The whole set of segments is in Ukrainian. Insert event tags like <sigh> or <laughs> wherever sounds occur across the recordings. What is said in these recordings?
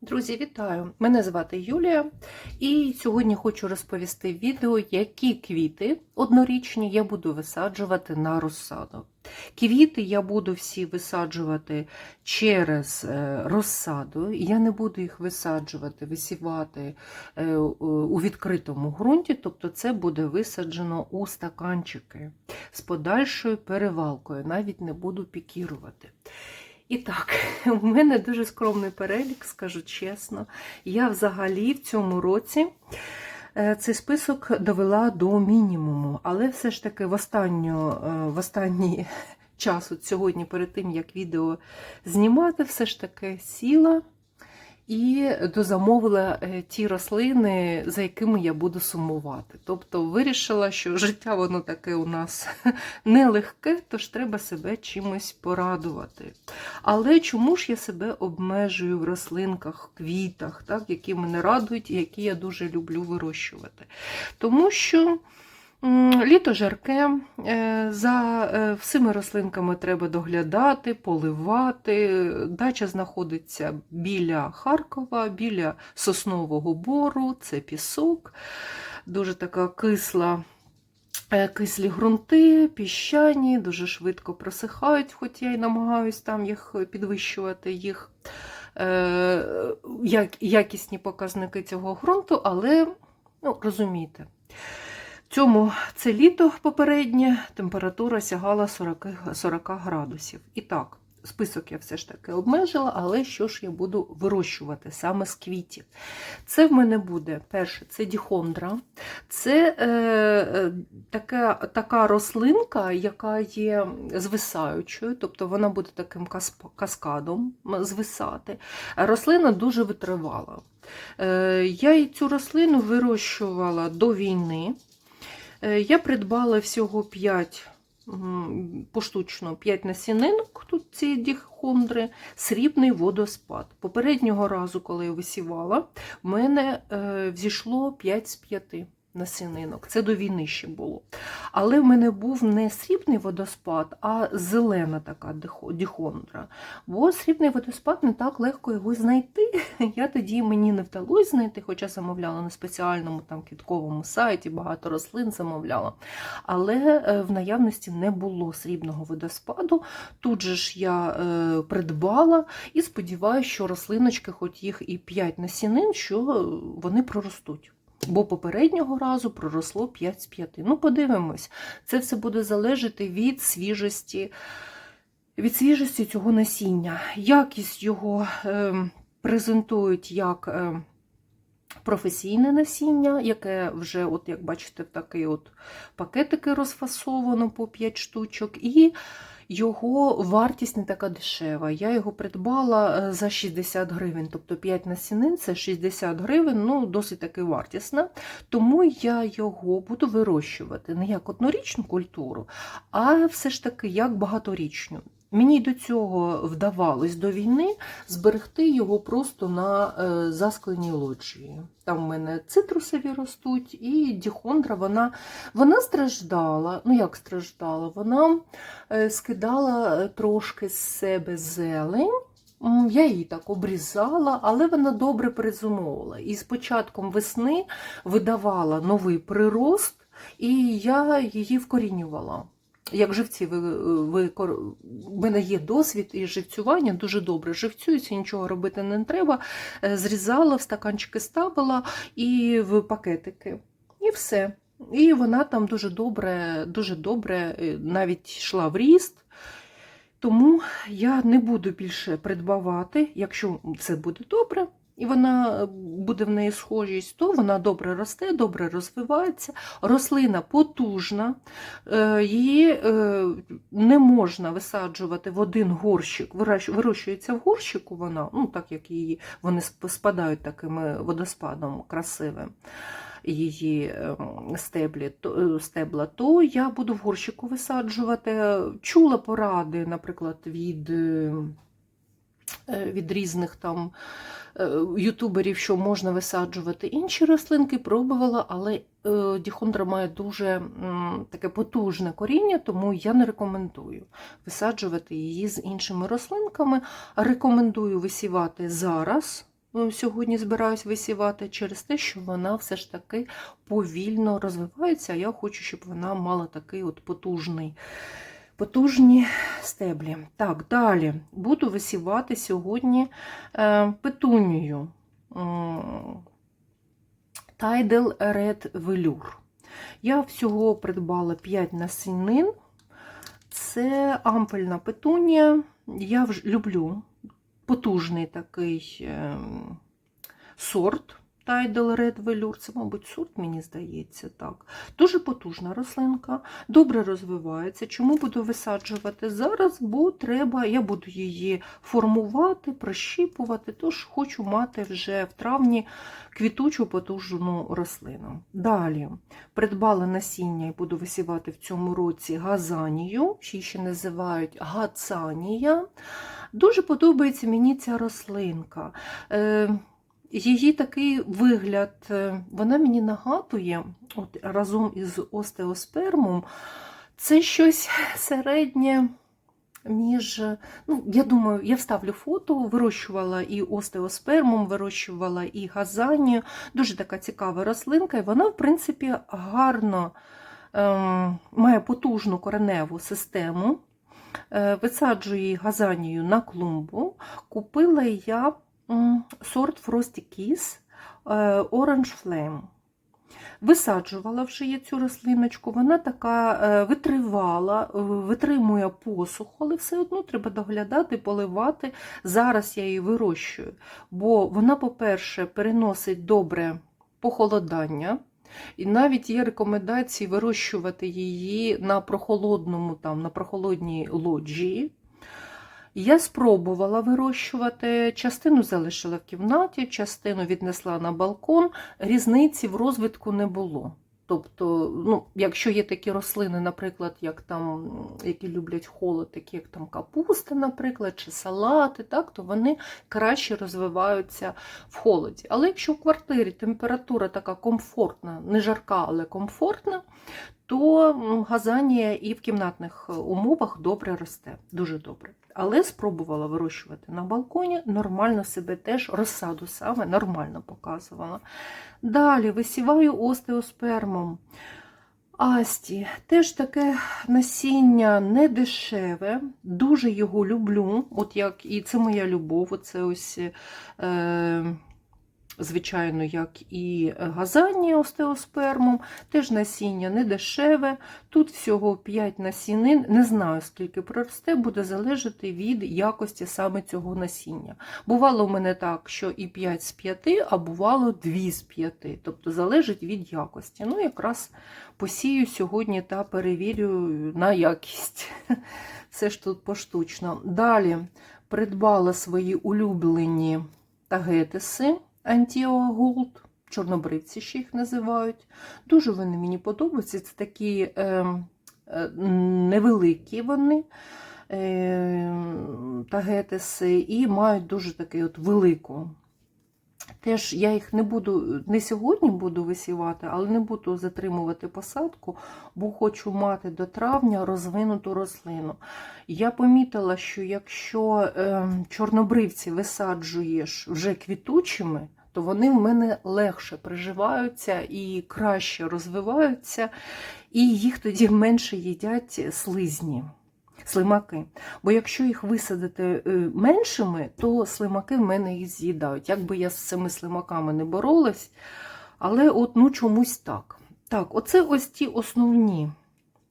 Друзі, вітаю! Мене звати Юлія, і сьогодні хочу розповісти відео, які квіти однорічні я буду висаджувати на розсаду. Квіти я буду всі висаджувати через е, розсаду. Я не буду їх висаджувати, висівати е, у відкритому ґрунті, тобто це буде висаджено у стаканчики з подальшою перевалкою, навіть не буду пікірувати. І так, <laughs> у мене дуже скромний перелік, скажу чесно. Я взагалі в цьому році е, цей список довела до мінімуму, але все ж таки в, останню, е, в останній <laughs> час, от сьогодні, перед тим, як відео знімати, все ж таки сіла і дозамовила е, ті рослини, за якими я буду сумувати. Тобто вирішила, що <laughs> життя воно таке у нас нелегке, тож треба себе чимось порадувати. Але чому ж я себе обмежую в рослинках, квітах, так, які мене радують і які я дуже люблю вирощувати? Тому що. Літо жарке, е, за е, всіми рослинками треба доглядати, поливати. Дача знаходиться біля Харкова, біля соснового бору, це пісок, дуже така кисла. Е, Кислі ґрунти, піщані, дуже швидко просихають, хоч я й намагаюсь там їх підвищувати, їх е, як, якісні показники цього ґрунту, але ну, розумієте. В цьому це літо попереднє температура сягала 40, 40 градусів. І так, список я все ж таки обмежила, але що ж я буду вирощувати саме з квітів? Це в мене буде перше, це діхондра. Це е, е, така, така рослинка, яка є звисаючою, тобто вона буде таким каскадом звисати. Рослина дуже витривала. Е, я цю рослину вирощувала до війни. Е, Я придбала всього 5 м, поштучно. 5 насінинок, тут ці діхондри, срібний водоспад. Попереднього разу, коли я висівала, в мене е, взійшло 5 з 5 насінинок. Це до війни ще було. Але в мене був не срібний водоспад, а зелена така діхондра. Бо срібний водоспад не так легко його знайти. <laughs> Я тоді мені не вдалося знайти, хоча замовляла на спеціальному там квітковому сайті, багато рослин замовляла. Але е, в наявності не було срібного водоспаду. Тут же ж я е, придбала і сподіваюся, що рослиночки, хоч їх і 5 насінин, що вони проростуть. Бо попереднього разу проросло 5 з 5. Ну, подивимось, це все буде залежати від свіжості, від свіжості цього насіння. Якість його е, презентують як е, професійне насіння, яке вже, от як бачите, в такі от пакетики розфасовано по 5 штучок. І його вартість не така дешева. Я його придбала е, за 60 гривень, тобто 5 насінин це 60 гривень, ну досить таки вартісна. Тому я його буду вирощувати не як однорічну культуру, а все ж таки як багаторічну. Мені до цього вдавалось до війни зберегти його просто на е, заскленій лоджії. Там в мене цитрусові ростуть, і діхондра вона, вона страждала. Ну як страждала? Вона е, скидала е, трошки з себе зелень. Я її так обрізала, але вона добре перезумовила. І з початком весни видавала новий прирост, і я її вкорінювала. Як живці, ви, ви, в мене є досвід і живцювання, дуже добре живцюється, нічого робити не треба. Е, Зрізала, в стаканчики ставила і в пакетики. І все. І вона там дуже добре, дуже добре е, навіть йшла в ріст. Тому я не буду більше придбавати, якщо це буде добре, і вона е, буде в неї схожість, то вона добре росте, добре розвивається. Рослина потужна, е, її е, не можна висаджувати в один горщик. Вирощується в горщику вона, ну так як її вони спадають такими водоспадом красивим. Її е, стеблі, то, стебла, то я буду в горщику висаджувати. Чула поради, наприклад, від, е, е, від різних там е, ютуберів, що можна висаджувати інші рослинки, пробувала, але е, діхондра має дуже таке потужне коріння, тому я не рекомендую висаджувати її з іншими рослинками. Рекомендую висівати зараз. е, сьогодні збираюсь висівати через те, що вона все ж таки повільно розвивається. Я хочу, щоб вона мала такий от потужний. Потужні стеблі. Так, далі буду висівати сьогодні е, петунію. Tidal Red Velour. Я всього придбала 5 насінин. Це ампельна петунія. Я люблю потужний такий ем, сорт Tidal Red. Це, мабуть, сорт, мені здається, так. Дуже потужна рослинка, добре розвивається. Чому буду висаджувати зараз? Бо треба, я буду її формувати, прощіпувати, тож хочу мати вже в травні квітучу потужну рослину. Далі придбала насіння і буду висівати в цьому році газанію, ще ще називають гацанія. Дуже подобається мені ця рослинка. Е, Її такий вигляд, е, вона мені нагадує, от разом із остеоспермом, це щось середнє між. Ну, я думаю, я вставлю фото, вирощувала і остеоспермом, вирощувала і газанію. Дуже така цікава рослинка, і вона, в принципі, гарно ем, має потужну кореневу систему. Е, Висаджую її газанію на клумбу. Купила я сорт Frosty Kiss е, Orange Flame. Висаджувала вже я цю рослиночку, вона така е, витривала, е, витримує посуху, але все одно треба доглядати, поливати. Зараз я її вирощую, бо вона, по-перше, переносить добре похолодання. І навіть є рекомендації вирощувати її на прохолодному, там, на прохолодній лоджії. Я спробувала вирощувати, частину залишила в кімнаті, частину віднесла на балкон. Різниці в розвитку не було. Тобто, ну, якщо є такі рослини, наприклад, як там, які люблять холод, такі як там капуста, наприклад, чи салати, так, то вони краще розвиваються в холоді. Але якщо в квартирі температура така комфортна, не жарка, але комфортна, то газанія і в кімнатних умовах добре росте, дуже добре. Але спробувала вирощувати на балконі, нормально себе теж розсаду саме нормально показувала. Далі висіваю остеоспермом. Асті, теж таке насіння не дешеве, дуже його люблю. От як і це моя любов, оце ось, е, звичайно, як і газанія остеоспермом, теж насіння не дешеве. Тут всього 5 насінин. Не знаю, скільки проросте, буде залежати від якості саме цього насіння. Бувало в мене так, що і 5 з 5, а бувало 2 з 5. Тобто залежить від якості. Ну, якраз посію сьогодні та перевірю на якість. <laughs> Все ж тут поштучно. Далі придбала свої улюблені тагетиси Antio Gold, чорнобривці ще їх називають. Дуже вони мені подобаються. Це такі е, е, невеликі вони. е, Тагетиси і мають дуже таку от велику Теж я їх не буду, не сьогодні буду висівати, але не буду затримувати посадку, бо хочу мати до травня розвинуту рослину. Я помітила, що якщо е, чорнобривці висаджуєш вже квітучими, то вони в мене легше приживаються і краще розвиваються, і їх тоді менше їдять слизні. Слимаки. Бо якщо їх висадити е, меншими, то слимаки в мене їх з'їдають. Як би я з цими слимаками не боролась, але от ну чомусь так. Так, оце ось ті основні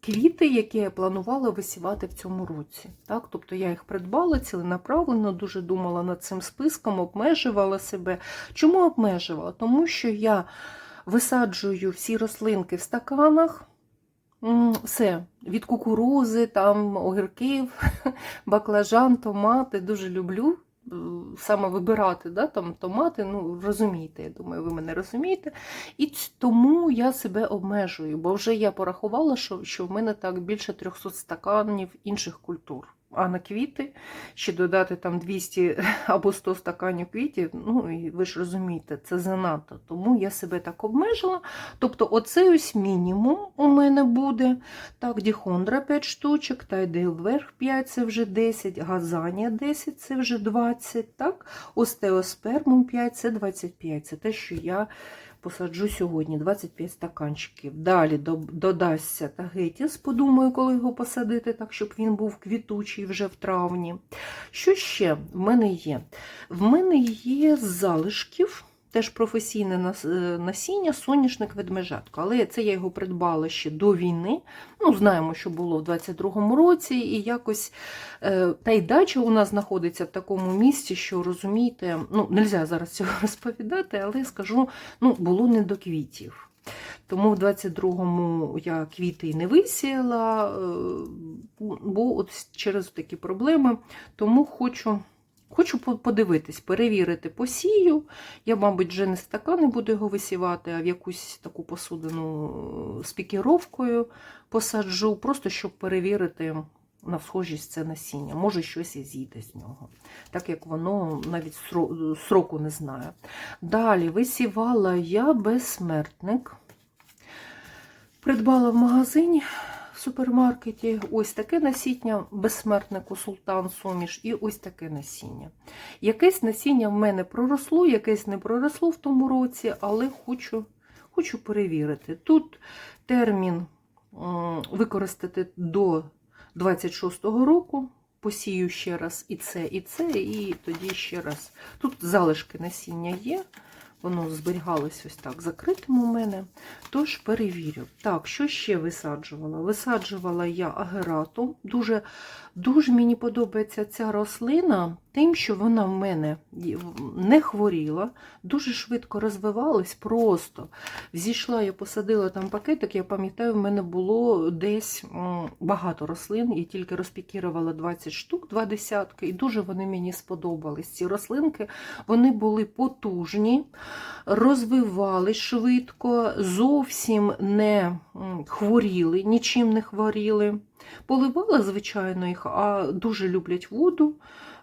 квіти, які я планувала висівати в цьому році. Так, Тобто я їх придбала ціленаправленно, дуже думала над цим списком, обмежувала себе. Чому обмежувала? Тому що я висаджую всі рослинки в стаканах. Все, від кукурузи, там, огірків, <laughs> баклажан, томати. Дуже люблю саме вибирати да, там, томати. Ну, розумієте, я думаю, ви мене розумієте. І тому я себе обмежую, бо вже я порахувала, що, що в мене так більше 300 стаканів інших культур. А на квіти ще додати там 200 <laughs> або 100 стаканів квітів, ну і ви ж розумієте, це занадто. Тому я себе так обмежила. Тобто, оцей ось мінімум у мене буде. Так, Діхондра 5 штучок, Тайдейл вверх 5 це вже 10, Газанія 10 це вже 20. так, Остеоспермум 5 це 25. Це те, що я посаджу сьогодні 25 стаканчиків. Далі до- додасться тагетіс, подумаю, коли його посадити, так, щоб він був квітучий вже в травні. Що ще в мене є? В мене є залишків. Теж професійне е, насіння, соняшник ведмежатка. Але це я його придбала ще до війни. Ну, знаємо, що було в 22-му році, і якось е, та й дача у нас знаходиться в такому місці, що розумієте, ну, не можна зараз цього <laughs> розповідати, але скажу, ну, було не до квітів. Тому в 22-му я квіти не висіяла, е, бо от через такі проблеми. Тому хочу, хочу подивитись, перевірити посію. Я, мабуть, вже не стакани буду його висівати, а в якусь таку посудину е, з пікіровкою посаджу, просто щоб перевірити на схожість це насіння. Може, щось і зійде з нього, так як воно навіть сроку не знає. Далі висівала я безсмертник. Придбала в магазині супермаркеті ось таке насіння безсмертнику Султан Суміш і ось таке насіння. Якесь насіння в мене проросло, якесь не проросло в тому році, але хочу, хочу перевірити. Тут термін використати до 26-го року. Посію ще раз і це, і це, і тоді ще раз. Тут залишки насіння є, воно зберігалось ось так закритим у мене. Тож перевірю. Так, що ще висаджувала? Висаджувала я агерату. Дуже, дуже мені подобається ця рослина, тим, що вона в мене не хворіла, дуже швидко розвивалась, просто зійшла, я посадила там пакетик, я пам'ятаю, в мене було десь багато рослин, я тільки розпікірувала 20 штук, два десятки, і дуже вони мені сподобались. Ці рослинки вони були потужні, розвивались швидко, зовсім не хворіли, нічим не хворіли. Поливала, звичайно, їх, а дуже люблять воду.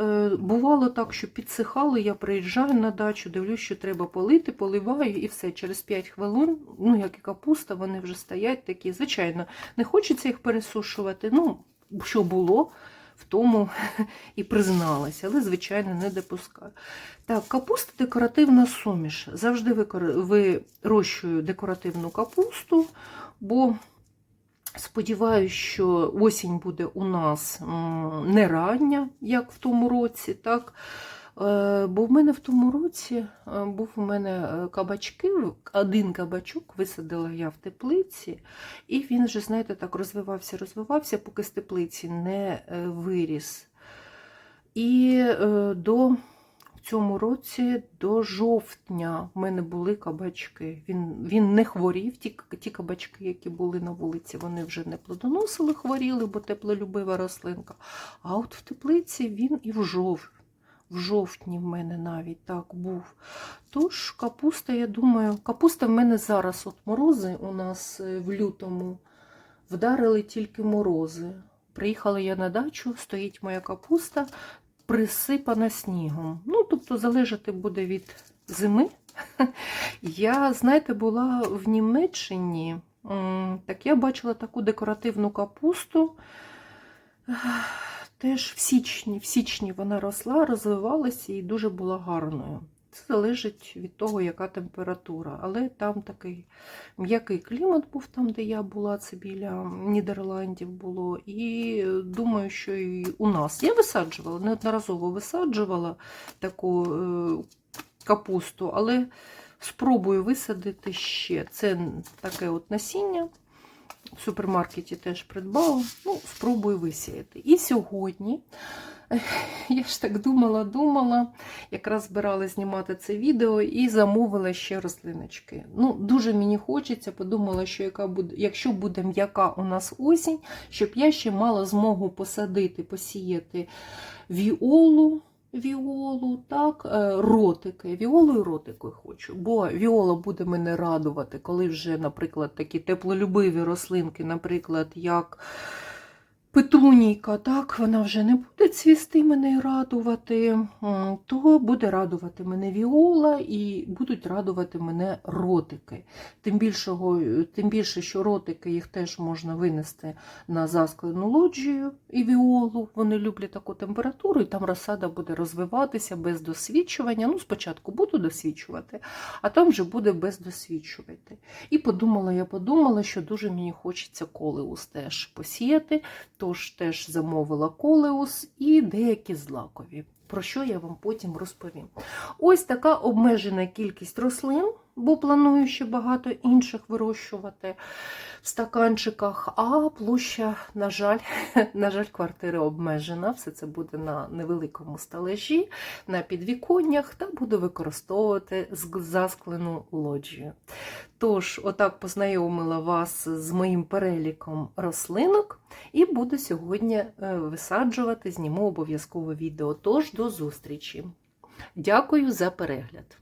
Е, Бувало так, що підсихали, я приїжджаю на дачу, дивлюсь, що треба полити, поливаю і все. Через 5 хвилин, ну як і капуста, вони вже стоять такі. Звичайно, не хочеться їх пересушувати. Ну, що було, в тому <laughs> і призналася, але, звичайно, не допускаю. Так, капуста декоративна суміш. Завжди вирощую декоративну капусту, бо Сподіваюсь, що осінь буде у нас не рання, як в тому році, так? Е, Бо в мене в тому році е, був у мене е, кабачки, один кабачок висадила я в теплиці, і він вже, знаєте, так розвивався, розвивався, поки з теплиці не виріс. І до в цьому році до жовтня в мене були кабачки. Він, він не хворів, ті, ті кабачки, які були на вулиці, вони вже не плодоносили, хворіли, бо теплолюбива рослинка. А от в теплиці він і в жов, в жовтні в мене навіть так був. Тож капуста, я думаю, капуста в мене зараз от морози у нас е, в лютому вдарили тільки морози. Приїхала я на дачу, стоїть моя капуста, присипана снігом. Ну, тобто, залежати буде від зими. <laughs> Я, знаєте, була в Німеччині, так я бачила таку декоративну капусту. Теж в січні, в січні вона росла, розвивалася і дуже була гарною. Це залежить від того, яка температура. Але там такий м'який клімат був там, де я була, це біля Нідерландів було. І думаю, що і у нас. Я висаджувала, неодноразово висаджувала таку е, капусту, але спробую висадити ще. Це таке от насіння. В супермаркеті теж придбала. Ну, спробую висіяти. І сьогодні. Я ж так думала, думала, якраз збирала знімати це відео і замовила ще рослиночки. Ну, дуже мені хочеться, подумала, що яка буде, якщо буде м'яка у нас осінь, щоб я ще мала змогу посадити, посіяти віолу, віолу, так, е, ротики. Віолу і ротики хочу. Бо віола буде мене радувати, коли вже, наприклад, такі теплолюбиві рослинки, наприклад, як Петунійка, так, вона вже не буде цвісти мене і радувати, то буде радувати мене віола і будуть радувати мене ротики. Тим, більшого, тим більше, що ротики їх теж можна винести на засклену лоджію і віолу. Вони люблять таку температуру, і там розсада буде розвиватися без досвідчування. Ну, спочатку буду досвідчувати, а там вже буде без досвідчувати. І подумала, я подумала, що дуже мені хочеться колеус теж посіяти. Тож теж замовила колеус і деякі злакові, про що я вам потім розповім. Ось така обмежена кількість рослин, бо планую ще багато інших вирощувати в стаканчиках. А площа, на жаль, <laughs> на жаль, квартири обмежена. Все це буде на невеликому стележі, на підвіконнях, та буду використовувати засклену лоджію. Тож, отак познайомила вас з моїм переліком рослинок. І буду сьогодні е, висаджувати, зніму обов'язково відео. Тож до зустрічі. Дякую за перегляд.